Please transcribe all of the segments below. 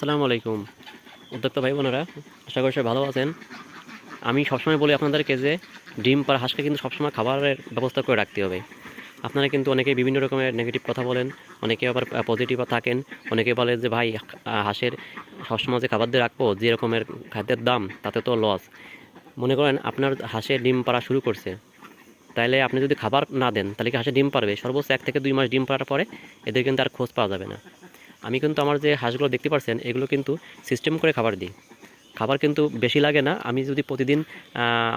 আসসালামু আলাইকুম। উদ্যোক্তা ভাই বোনেরা, আশা করি সবাই ভালো আছেন। আমি সবসময় বলি আপনাদেরকে যে, ডিম পার হাঁসকে কিন্তু সবসময় খাবারের ব্যবস্থা করে রাখতে হবে। আপনারা কিন্তু অনেকে বিভিন্ন রকমের নেগেটিভ কথা বলেন অনেকে আবার পজিটিভ থাকেন। অনেকে বলে যে, ভাই হাঁসের সবসময় যে খাবার দিয়ে রাখব, যে রকমের খাদ্যের দাম, তাতে তো লস মনে করেন আপনার হাঁসের ডিম, পাড়া শুরু করছে। তাহলে আপনি যদি খাবার না দেন, তাহলে কি হাঁসে ডিম পারবে সর্বোচ্চ এক থেকে দুই মাস ডিম পাড়ার পরে এদের কিন্তু আর খোঁজ পাওয়া যাবে না। আমি কিন্তু আমার যে হাঁসগুলো দেখতে পাচ্ছেন এগুলো কিন্তু সিস্টেম করে খাবার দিই। খাবার কিন্তু বেশি লাগে না। আমি যদি প্রতিদিন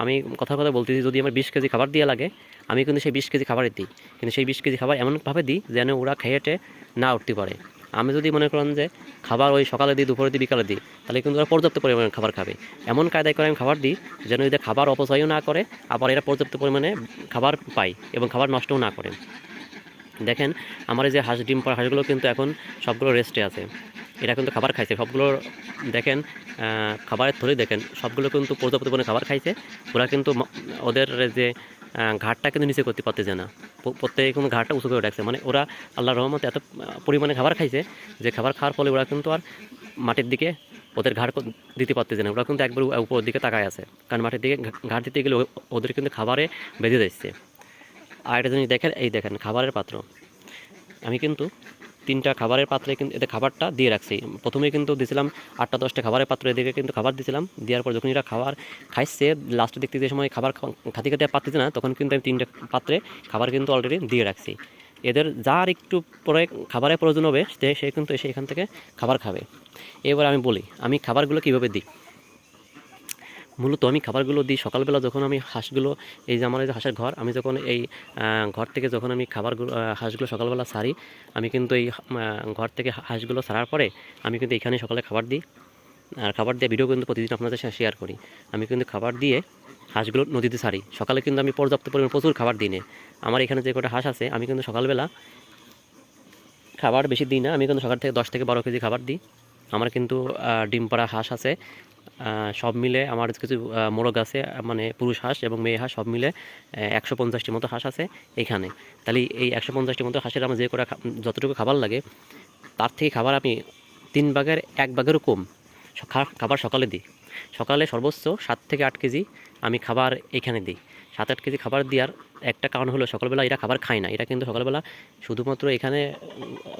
আমি কথা কথা বলতেছি, যদি আমার বিশ কেজি খাবার দিয়ে লাগে, আমি কিন্তু সেই বিশ কেজি খাবারই দিই। কিন্তু সেই বিশ কেজি খাবার এমনভাবে দিই যেন ওরা খেয়েটে না উঠতে পারে। আমি যদি মনে করেন যে খাবার ওই সকালে দিই, দুপুরে দিই, বিকালে দিই, তাহলে কিন্তু ওরা পর্যাপ্ত পরিমাণে খাবার খাবে। এমন কায়দায় করে আমি খাবার দিই যেন এদের খাবার অপচয়ও না করে, আবার এরা পর্যাপ্ত পরিমাণে খাবার পায় এবং খাবার নষ্টও না করে। দেখেন, আমার যে হাঁস, ডিম পাড়া হাঁসগুলো কিন্তু এখন সবগুলো রেস্টে আছে। এরা কিন্তু খাবার খাইছে। সবগুলো দেখেন খাবারের থলি দেখেন, সবগুলো কিন্তু পর্যাপ্ত পরিমাণে খাবার খাইছে। ওরা কিন্তু ওদের যে ঘাটটা কিন্তু নিচে করতে পারতেছে না। প্রত্যেকে কিন্তু ঘাটটা উঁচু করে রাখছে। মানে ওরা আল্লাহর রহমতে এত পরিমাণে খাবার খাইছে যে, খাবার খাওয়ার ফলে ওরা কিন্তু আর মাটির দিকে ওদের কো- দিতে পারতেছে না। ওরা কিন্তু একবার উপর দিকে তাকায় আছে। কারণ মাটির দিকে ঘা- ঘাড় দিতে গেলে ওদের কিন্তু খাবারে বেঁধে যাচ্ছে আর একটা জিনিস দেখেন, এই দেখেন খাবারের পাত্র। আমি কিন্তু তিনটা খাবারের পাত্রে কিন্তু এদের খাবারটা দিয়ে রাখছি। প্রথমে কিন্তু দিয়েছিলাম আটটা, দশটা খাবারের পাত্র, এদিকে কিন্তু খাবার দিয়েছিলাম দেওয়ার পর যখন এরা খাবার খাইছে লাস্টে দেখতে যে সময় খাবার খাতে খাতে না, তখন কিন্তু আমি তিনটা পাত্রে খাবার কিন্তু অলরেডি দিয়ে রাখছি। এদের যার একটু পরে খাবারের প্রয়োজন হবে সে কিন্তু এসে এখান থেকে খাবার খাবে। এবার আমি বলি, আমি খাবারগুলো কীভাবে দিই? মূলত আমি খাবারগুলো দিই সকালবেলা যখন আমি হাঁসগুলো, এই যে আমার এই যে হাঁসের ঘর, আমি যখন এই ঘর থেকে যখন আমি খাবারগুলো হাঁসগুলো সকালবেলা সারি, আমি কিন্তু এই ঘর থেকে হাঁসগুলো সারার পরে আমি কিন্তু এখানে সকালে খাবার দিই। আর খাবার দিয়ে ভিডিও কিন্তু প্রতিদিন আপনাদের সাথে শেয়ার করি। আমি কিন্তু খাবার দিয়ে হাঁসগুলো নদীতে সারি। সকালে কিন্তু আমি পর্যাপ্ত পরিমাণ প্রচুর খাবার দিই আমার এখানে যে কটা হাঁস আছে, আমি কিন্তু সকালবেলা খাবার বেশি দিই না। আমি কিন্তু সকাল থেকে দশ থেকে বারো কেজি খাবার দিই। আমার কিন্তু ডিম পাড়া হাঁস আছে। সব মিলে আমার কিছু মোরগ আছে মানে পুরুষ হাঁস এবং মেয়ে হাঁস, সব মিলে একশো পঞ্চাশটি মতো হাঁস আছে এখানে। তাহলে এই একশো পঞ্চাশটি মতো হাঁসের আমার যে করে যতটুকু খাবার লাগে, তার থেকে খাবার আমি তিন ভাগের এক ভাগেরও কম খাবার সকালে দিই। সকালে সর্বোচ্চ সাত থেকে আট কেজি আমি খাবার এখানে দিই। সাত আট কেজি খাবার দেওয়ার একটা কারণ হলো সকালবেলা এরা খাবার খায় না। এরা কিন্তু সকালবেলা শুধুমাত্র এখানে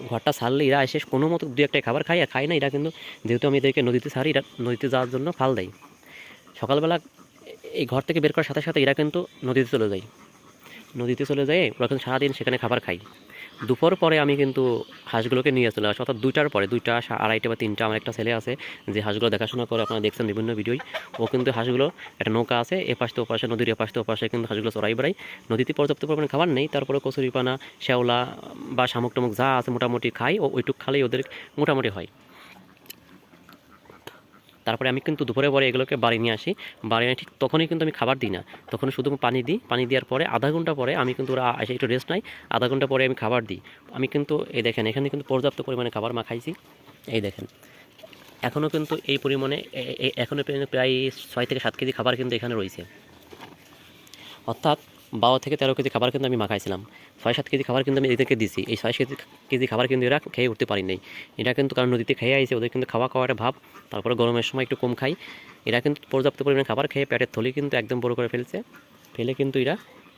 ঘরটা সারলে এরা এসে কোনো মতো দু একটা খাবার খায় আর খায় না। এরা কিন্তু যেহেতু আমি এদেরকে নদীতে সারি, এরা নদীতে যাওয়ার জন্য ফাল দেয়। সকালবেলা এই ঘর থেকে বের করার সাথে সাথে এরা কিন্তু নদীতে চলে যায়। নদীতে চলে যায় ওরা কিন্তু সারাদিন সেখানে খাবার খায়। দুপুর পরে আমি কিন্তু হাঁসগুলোকে নিয়ে চলে আসি। অর্থাৎ দুইটার পরে, দুইটা আড়াইটা বা তিনটা আমার একটা ছেলে আছে যে হাঁসগুলো দেখাশোনা করে, আপনারা দেখছেন বিভিন্ন ভিডিওই। ও কিন্তু হাঁসগুলো একটা নৌকা আছে এ তো ও পাশে নদীর এ ওপাশে কিন্তু হাঁসগুলো চড়াই বেড়াই। নদীতে পর্যাপ্ত পরিমাণে খাবার নেই, তারপরে কচুরিপানা শ্যাওলা বা শামুক টামুক যা আছে মোটামুটি খাই, ও ওইটুক খালেই ওদের মোটামুটি হয়। তারপরে আমি কিন্তু দুপুরে পরে এগুলোকে বাড়ি নিয়ে আসি। বাড়ি নিয়ে ঠিক তখনই কিন্তু আমি খাবার দিই না। তখন শুধু পানি দিই। পানি দেওয়ার পরে আধা ঘণ্টা পরে আমি কিন্তু ওরা এসে একটু রেস্ট নাই আধা ঘণ্টা পরে আমি খাবার দিই। আমি কিন্তু, এই দেখেন, এখানে কিন্তু পর্যাপ্ত পরিমাণে খাবার মাখাইছি এই দেখেন। এখনও কিন্তু এই পরিমাণে এখনও প্রায় ছয় থেকে সাত কেজি খাবার কিন্তু এখানে রয়েছে। অর্থাৎ বারো থেকে তেরো কেজি খাবার কিন্তু আমি মাখাইছিলাম। ছয় সাত কেজি খাবার কিন্তু আমি এদেরকে দিছি। এই ছয় সাত কেজি খাবার কিন্তু এরা খেয়ে উঠতে পারি নাই এটা কিন্তু কারণ নদীতে খেয়ে আইছে, ওদের কিন্তু খাওয়া খাওয়ার ভাব। তারপরে গরমের সময় একটু কম খাই। এরা কিন্তু পর্যাপ্ত পরিমাণে খাবার খেয়ে পেটের থলি কিন্তু একদম বড় করে ফেলছে। ফেলে কিন্তু এরা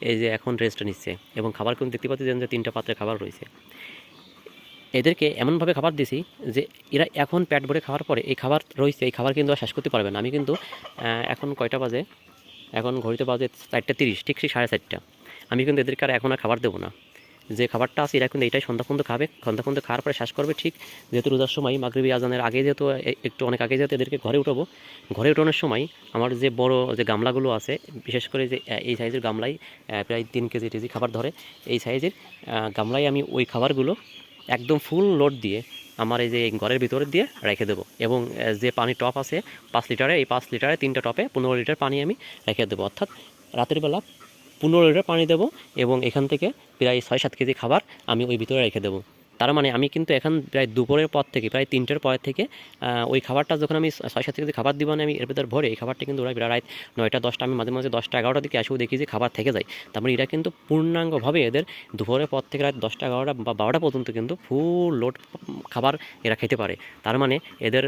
এই যে এখন রেস্ট নিচ্ছে এবং খাবার কিন্তু দেখতে পাচ্ছি যে তিনটা পাত্রে খাবার রয়েছে। এদেরকে এমনভাবে খাবার দিছি যে এরা এখন পেট ভরে খাওয়ার পরে এই খাবার রয়েছে, এই খাবার কিন্তু আর শেষ করতে পারবে না। আমি কিন্তু এখন কয়টা বাজে? এখন ঘড়িতে বাজে চারটা তিরিশ, ঠিক সেই সাড়ে চারটা। আমি কিন্তু এদেরকে আর এখন আর খাবার দেবো না। যে খাবারটা আছে, এরা কিন্তু এটাই সন্ধ্যা পর্যন্ত খাবে। সন্ধ্যা পর্যন্ত খাওয়ার পরে শ্বাস করবে, ঠিক। যেহেতু রোজার সময়, মাগরিবি, আজানের আগে যেহেতু একটু অনেক আগে যেহেতু এদেরকে ঘরে উঠাবো, ঘরে উঠানোর সময় আমার যে বড় যে গামলাগুলো আছে, বিশেষ করে যে এই সাইজের গামলাই প্রায় তিন কেজি টেজি খাবার ধরে, এই সাইজের গামলায় আমি ওই খাবারগুলো একদম ফুল লোড দিয়ে আমার এই যে ঘরের ভিতরে দিয়ে রেখে দেবো। এবং যে পানি টপ আছে, পাঁচ লিটারে, এই পাঁচ লিটারে তিনটা টপে পনেরো লিটার পানি আমি রেখে দেবো। অর্থাৎ রাতের বেলা পনেরো লিটার পানি দেবো এবং এখান থেকে প্রায় ছয় সাত কেজি খাবার আমি ওই ভিতরে রেখে দেবো। তার মানে আমি কিন্তু এখন প্রায় দুপুরের পর থেকে, প্রায় তিনটের পর থেকে ওই খাবারটা যখন আমি ছয় সাত থেকে খাবার দিব না আমি, এর ভিতর ভরে এই খাবারটা কিন্তু ওরা রাত নয়টা, দশটা, আমি মাঝে মাঝে দশটা এগারোটা দিকে এসেও দেখি যে খাবার থেকে যায়। তার মানে এরা কিন্তু পূর্ণাঙ্গভাবে এদের দুপুরের পর থেকে রাত দশটা, এগারোটা বা বারোটা পর্যন্ত কিন্তু ফুল লোড খাবার এরা খেতে পারে। তার মানে এদের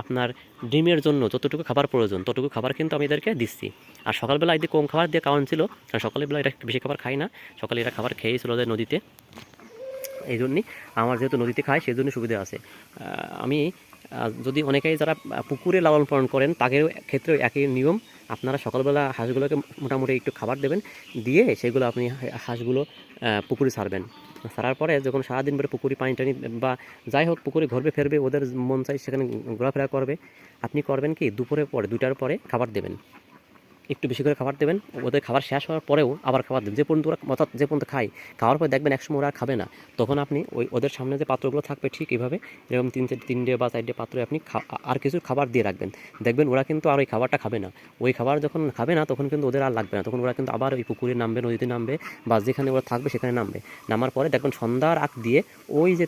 আপনার ডিমের জন্য যতটুকু খাবার প্রয়োজন, ততটুকু খাবার কিন্তু আমি এদেরকে দিচ্ছি। আর সকালবেলা এদের কম খাবার দিয়ে কারণ ছিল কারণ সকালবেলা এরা বেশি খাবার খায় না। সকালে এরা খাবার খেয়েছিল ওদের নদীতে। এই জন্যই আমার যেহেতু নদীতে খায় সেই জন্য সুবিধা আছে। আমি যদি অনেকেই যারা পুকুরে লালন পালন করেন, তাদের ক্ষেত্রেও একই নিয়ম। আপনারা সকালবেলা হাঁসগুলোকে মোটামুটি একটু খাবার দেবেন, দিয়ে সেগুলো আপনি হাঁসগুলো পুকুরে ছাড়বেন। ছাড়ার পরে যখন সারাদিন ধরে পুকুরি পানি টানি বা যাই হোক পুকুরে ঘরবে, ফেরবে, ওদের মন চাই সেখানে ঘোরাফেরা করবে। আপনি করবেন কি, দুপুরের পরে দুটার পরে খাবার দেবেন। একটু বেশি করে খাবার দেবেন। ওদের খাবার শেষ হওয়ার পরেও আবার খাবার দেবেন। যে পর্যন্ত ওরা অর্থাৎ যে পর্যন্ত খায়, খাওয়ার পর দেখবেন একসময় ওরা খাবে না। তখন আপনি ওই ওদের সামনে যে পাত্রগুলো থাকবে ঠিক এইভাবে এরকম তিন তিনটে বা চারটে পাত্রে আপনি আর কিছু খাবার দিয়ে রাখবেন। দেখবেন ওরা কিন্তু আর ওই খাবারটা খাবে না। ওই খাবার যখন খাবে না, তখন কিন্তু ওদের আর লাগবে না। তখন ওরা কিন্তু আবার ওই পুকুরে নামবে, নদীতে নামবে বা যেখানে ওরা থাকবে সেখানে নামবে। নামার পরে দেখবেন সন্ধ্যার আগ দিয়ে ওই যে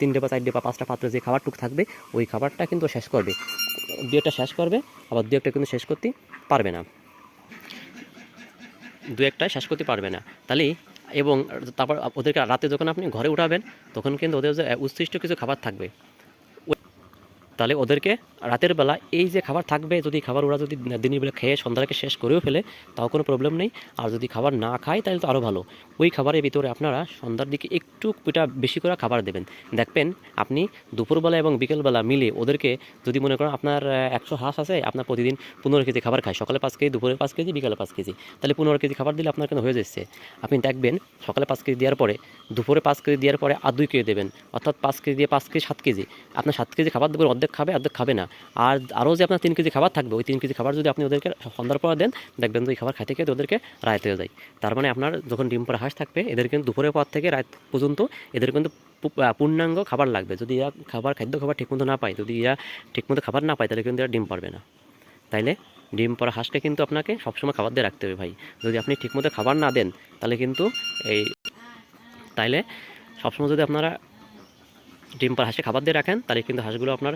তিনটে বা চারটে বা পাঁচটা পাত্রে যে খাবারটুকু থাকবে, ওই খাবারটা কিন্তু শেষ করবে। দু একটা শেষ করবে, আবার দু একটা কিন্তু শেষ করতে পারবে না। দু একটায় শেষ করতে পারবে না। তাহলে এবং তারপর ওদেরকে রাতে যখন আপনি ঘরে উঠাবেন, তখন কিন্তু ওদের যে উচ্ছিষ্ট কিছু খাবার থাকবে। তাহলে ওদেরকে রাতের বেলা এই যে খাবার থাকবে, যদি খাবার ওরা যদি দিনের বেলা খেয়ে সন্ধ্যাকে শেষ করেও ফেলে, তাও কোনো প্রবলেম নেই। আর যদি খাবার না খায়, তাহলে তো আরও ভালো। ওই খাবারের ভিতরে আপনারা সন্ধ্যার দিকে একটু এটা বেশি করে খাবার দেবেন। দেখবেন আপনি দুপুরবেলা এবং বিকেলবেলা মিলে ওদেরকে যদি মনে করেন আপনার একশো হাঁস আছে, আপনার প্রতিদিন পনেরো কেজি খাবার খায়। সকালে পাঁচ কেজি, দুপুরে পাঁচ কেজি, বিকালে পাঁচ কেজি। তাহলে পনেরো কেজি খাবার দিলে আপনার কেন হয়ে যাচ্ছে? আপনি দেখবেন সকালে পাঁচ কেজি দেওয়ার পরে, দুপুরে পাঁচ কেজি দেওয়ার পরে আর দুই কেজি দেবেন। অর্থাৎ পাঁচ কেজি দিয়ে পাঁচ কেজি, সাত কেজি। আপনার সাত কেজি খাবার দেবেন অর্ধেক খাবে অর্ধেক খাবে না। আর আরও যে আপনার তিন কেজি খাবার থাকবে, ওই তিন কেজি খাবার যদি আপনি ওদেরকে সন্ধ্যার পর দেন, দেখবেন যে ওই খাবার খাইতে খেতে ওদেরকে হয়ে যায়। তার মানে আপনার যখন ডিম পরে হাঁস থাকবে, এদের কিন্তু দুপুরের পর থেকে রাত পর্যন্ত এদের কিন্তু পূর্ণাঙ্গ খাবার লাগবে। যদি এরা খাবার, খাদ্য খাবার ঠিকমতো না পায়, যদি এরা ঠিকমতো খাবার না পায়, তাহলে কিন্তু এরা ডিম পারবে না। তাইলে ডিম পরা হাঁসকে কিন্তু আপনাকে সবসময় খাবার দিয়ে রাখতে হবে ভাই। যদি আপনি ঠিকমতো খাবার না দেন, তাহলে কিন্তু এই, তাইলে সবসময় যদি আপনারা ডিম পার হাঁসে খাবার দিয়ে রাখেন, তাহলে কিন্তু হাঁসগুলো আপনার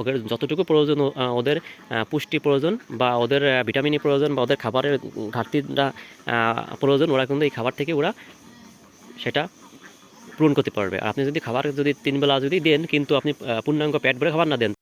ওদের যতটুকু প্রয়োজন ওদের পুষ্টি প্রয়োজন বা ওদের ভিটামিন প্রয়োজন বা ওদের খাবারের ঘাটতিটা প্রয়োজন, ওরা কিন্তু এই খাবার থেকে ওরা সেটা পূরণ করতে পারবে। আপনি যদি খাবার যদি তিনবেলা যদি দেন, কিন্তু আপনি পূর্ণাঙ্গ পেট ভরে খাবার না দেন